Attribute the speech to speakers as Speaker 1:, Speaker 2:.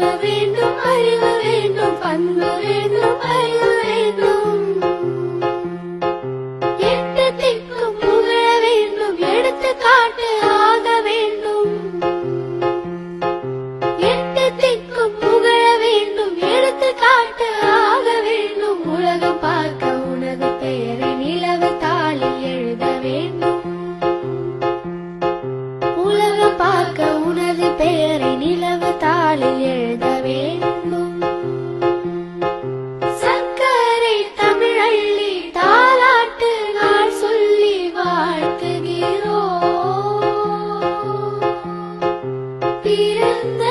Speaker 1: அன்பு வேண்டும் அறிவு வேண்டும் பண்பு வேண்டும் அறிவு வேண்டும். எட்டு திக்கும் புகழ வேண்டும் எடுத்து காட்டு ஆக வேண்டும். பார்க்க உனது பெயரே. பார்க்க உனது பெயரை நிலவு தாளில் எழுத வேண்டும். சர்க்கரை தமிழள்ளி தாலாட்டு நாள் சொல்லி வாழ்த்துகிறோம். பிறந்த